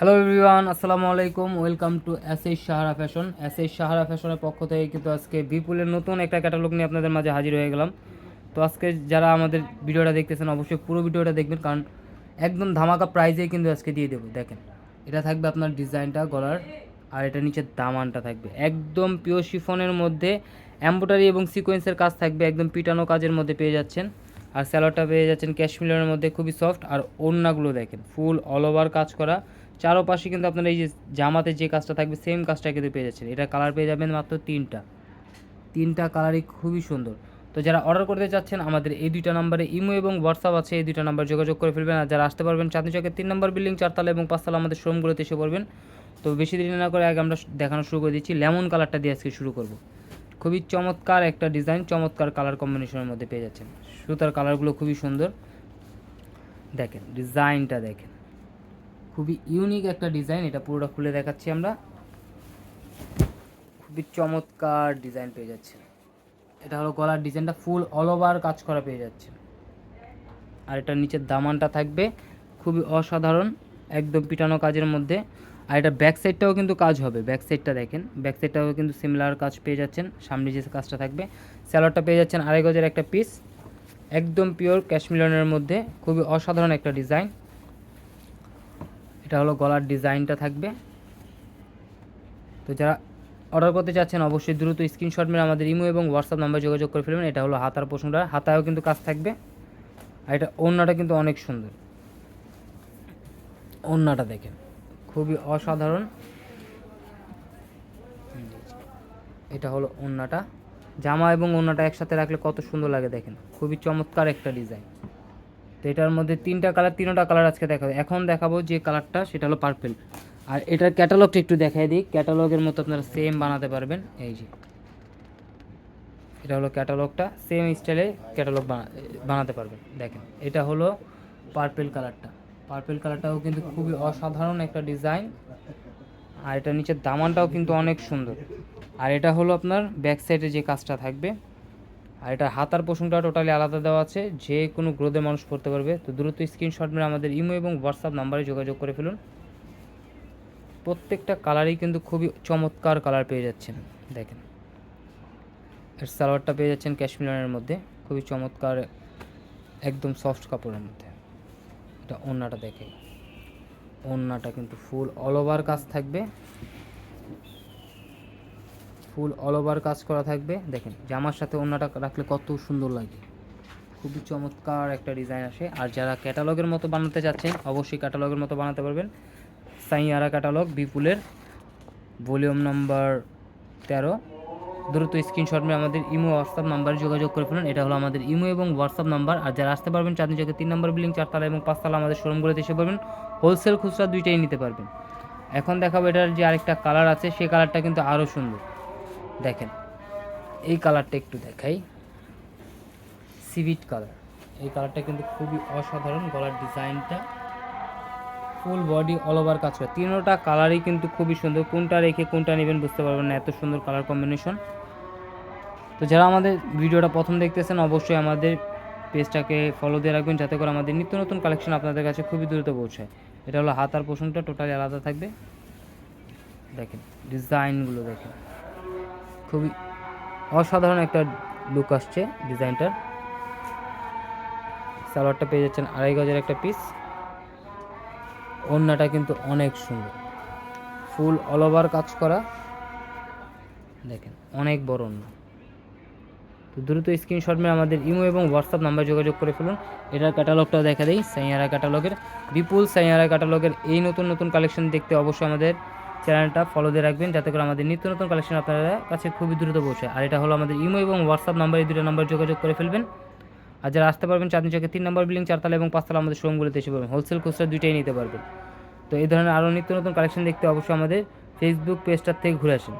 Hello everyone আসসালামু আলাইকুম welcome to S H Sahara fashion S H Sahara ফ্যাশনের পক্ষ থেকে কিন্তু আজকে বিপুলের নতুন একটা ক্যাটালগ নিয়ে আপনাদের মাঝে হাজির হয়ে গেলাম। তো আজকে যারা আমাদের ভিডিওটা দেখতেছেন, অবশ্যই পুরো ভিডিওটা দেখবেন, কারণ একদম ধামাকা প্রাইজেই কিন্তু আজকে দিয়ে দেবো, দেখেন। এটা থাকবে আপনার ডিজাইনটা গলার, আর এটা নিচের দামানটা থাকবে। একদম পিওর শিফনের মধ্যে এম্ব্রয়ডারি এবং সিকোয়েন্সের কাজ থাকবে, একদম পিটানো কাজের মধ্যে পেয়ে যাচ্ছেন। আর স্যালোডটা পেয়ে যাচ্ছেন ক্যাশমিলের মধ্যে, খুবই সফট আর ওড়নাগুলো দেখেন ফুল অল ওভার কাজ করা। চারোপাশে কিন্তু আপনার এই যে জামাতে যে কাজটা থাকবে সেম কাজটা কিন্তু পেয়ে যাচ্ছেন। এটা কালার পেয়ে যাবেন মাত্র তিনটা। তিনটা কালারই খুবই সুন্দর। তো যারা অর্ডার করতে চাচ্ছেন, আমাদের এই দুইটা নাম্বারে ইমো এবং হোয়াটসঅ্যাপ আছে, এই দুইটা নাম্বার যোগাযোগ করে ফেলবেন। আর যারা আসতে পারবেন চাঁদনি চকের তিন নম্বর বিল্ডিং চারতলা এবং পাঁচতলা আমাদের শোরুমগুলোতে এসে পড়বেন। তো বেশি দেরি না করে আগে আমরা দেখানো শুরু করে দিচ্ছি। লেমন কালারটা দিয়ে আজকে শুরু করব। খুবই চমৎকার একটা ডিজাইন চমৎকার কালার কম্বিনেশনের মধ্যে পেয়ে যাচ্ছেন। সুতার কালারগুলো খুবই সুন্দর। দেখেন ডিজাইনটা দেখেন। খুবই ইউনিক একটা ডিজাইন এটা পুরোটা খুলে দেখাচ্ছি আমরা। খুবই চমৎকার ডিজাইন পেয়ে যাচ্ছেন। এটা হলো গলার ডিজাইনটা ফুল অল ওভার কাজ করা পেয়ে যাচ্ছে আর এটার নিচের দামানটা থাকবে, খুবই অসাধারণ, একদম পিটানো কাজের মধ্যে। আর এটা ব্যাক সাইডটাও কিন্তু কাজ হবে ব্যাক সাইডটা দেখেন। ব্যাক সাইডটাও কিন্তু সিমিলার কাজ পেয়ে যাচ্ছেন, সামনে যে কাজটা থাকবে স্যালোয়ারটা পেয়ে যাচ্ছেন আড়াই গজের একটা পিস একদম পিওর ক্যাশমিলনের মধ্যে, খুবই অসাধারণ একটা ডিজাইন এটা হলো গলার ডিজাইনটা থাকবে। তো যারা অর্ডার করতে চাচ্ছেন, অবশ্যই দ্রুত স্ক্রিনশট মেরে আমাদের ইমো এবং হোয়াটসঅ্যাপ নাম্বার যোগাযোগ করে ফেলবেন। এটা হলো হাতার পোষণটা হাতায়ও কিন্তু কাজ থাকবে। আর এটা ওড়নাটা কিন্তু অনেক সুন্দর। ওড়নাটা দেখেন, খুবই অসাধারণ। এটা হলো ওড়নাটা। জামা এবং ওড়নাটা একসাথে রাখলে কত সুন্দর লাগে দেখেন। খুবই চমৎকার একটা ডিজাইন। তো এটার মধ্যে তিনটা কালার তিনটা কালার আজকে দেখাবো। এখন দেখাবো যে কালারটা, সেটা হলো পার্পেল আর এটার ক্যাটালগটা একটু দেখাই দিই। ক্যাটালগের মতো আপনারা সেম বানাতে পারবেন। এই যে, এটা হলো ক্যাটালগটা সেম স্টাইলে ক্যাটালগ বানাতে পারবেন। দেখেন, এটা হলো পার্পেল কালারটা পার্পেল কালারটাও কিন্তু খুবই অসাধারণ একটা ডিজাইন আর এটা নিচের দামানটাও কিন্তু অনেক সুন্দর। আর এটা হলো আপনার ব্যাক সাইডে যে কাজটা থাকবে আর এটা হাতার পোষণটা টোটালি আলাদা দেওয়া আছে। যে কোনো গ্রোথে মানুষ পড়তে পারবে। তো দ্রুত স্ক্রিনশট মেরে আমাদের ইমো এবং হোয়াটসঅ্যাপ নাম্বারে যোগাযোগ করে ফেলুন। প্রত্যেকটা কালারই কিন্তু খুবই চমৎকার কালার পেয়ে যাচ্ছেন। দেখেন। এর সালোয়ারটা পেয়ে যাচ্ছেন ক্যাশমিলানের মধ্যে। খুবই চমৎকার, একদম সফট কাপড়ের মধ্যে। এটা ওড়নাটা দেখে ওড়নাটা কিন্তু ফুল অল ওভার কাজ থাকবে। ফুল অল ওভার কাজ করা থাকবে। দেখেন, জামার সাথে ওড়নাটা রাখলে কত সুন্দর লাগে। খুবই চমৎকার একটা ডিজাইন আসে। আর যারা ক্যাটালগের মতো বানাতে চাচ্ছেন, অবশ্যই ক্যাটালগের মতো বানাতে পারবেন। সাইয়ারা ক্যাটালগ বিপুলের ভলিউম নাম্বার তেরো। দ্রুত স্ক্রিনশট মেরে আমাদের ইমো হোয়াটসঅ্যাপ নাম্বারে যোগাযোগ করে ফেলুন। এটা হলো আমাদের ইমো এবং হোয়াটসঅ্যাপ নাম্বার আর যারা আসতে পারবেন চাঁদনি চোখে তিন নম্বর বিল্ডিং চারতলা এবং পাঁচতলা আমাদের শোরুমগুলোতে এসে পারবেন হোলসেল খুচরা দুইটাই নিতে পারবেন। এখন দেখাবো এটার যে আরেকটা কালার আছে সেই কালারটা কিন্তু আরও সুন্দর। দেখেন, এই কালারটা একটু দেখাই। সিভিট কালার এই কালারটা কিন্তু খুবই অসাধারণ, গলার ডিজাইনটা ফুল বডি অল ওভার কাজ করে। তিনোটা কালারই কিন্তু খুবই সুন্দর। কোনটা রেখে কোনটা নেবেন বুঝতে পারবেন না, এত সুন্দর কালার কম্বিনেশন তো যারা আমাদের ভিডিওটা প্রথম দেখতেছেন, অবশ্যই আমাদের পেজটাকে ফলো দিয়ে রাখবেন, যাতে করে আমাদের নিত্য নতুন কালেকশন আপনাদের কাছে খুবই দ্রুত পৌঁছায়। এটা হলো হাতার পোষণটা টোটালি আলাদা থাকবে। দেখেন ডিজাইনগুলো দেখেন। খুবই অসাধারণ একটা লুক আসছে ডিজাইনটার সালোয়ারটা পেয়ে যাচ্ছেন আড়াই গজের একটা পিস ওড়নাটা কিন্তু অনেক সুন্দর। ফুল অল ওভার কাজ করা। দেখেন, অনেক বড় ওড়না। তো দ্রুত স্ক্রিনশট মেরে আমাদের ইমো এবং হোয়াটসঅ্যাপ নাম্বার যোগাযোগ করে ফেলুন। এটার ক্যাটালগটাও দেখা দেই, সাইয়ারা ক্যাটালগের বিপুল সাইয়ারা ক্যাটালগের এই নতুন নতুন কালেকশন দেখতে অবশ্যই আমাদের চ্যানেলটা ফলো দিয়ে রাখবেন যাতে করে আমাদের নিত্য নতুন কালেকশন আপনারা কাছে খুবই দ্রুত পৌঁছে। আর এটা হলো আমাদের ইমো এবং হোয়াটসঅ্যাপ নাম্বার এই দুটো নাম্বার যোগাযোগ করে ফেলবেন। আর যারা আসতে পারবেন চাঁদনি চকে তিন নম্বর বিল্ডিং চারতলা এবং পাঁচতলা আমাদের শোরুমগুলোতে এসে পারবেন হোলসেল খুচরা দুইটাই নিতে পারবেন। তো এই ধরনের আরও নিত্য নতুন কালেকশন দেখতে অবশ্যই আমাদের ফেসবুক পেজটার থেকে ঘুরে আসেন।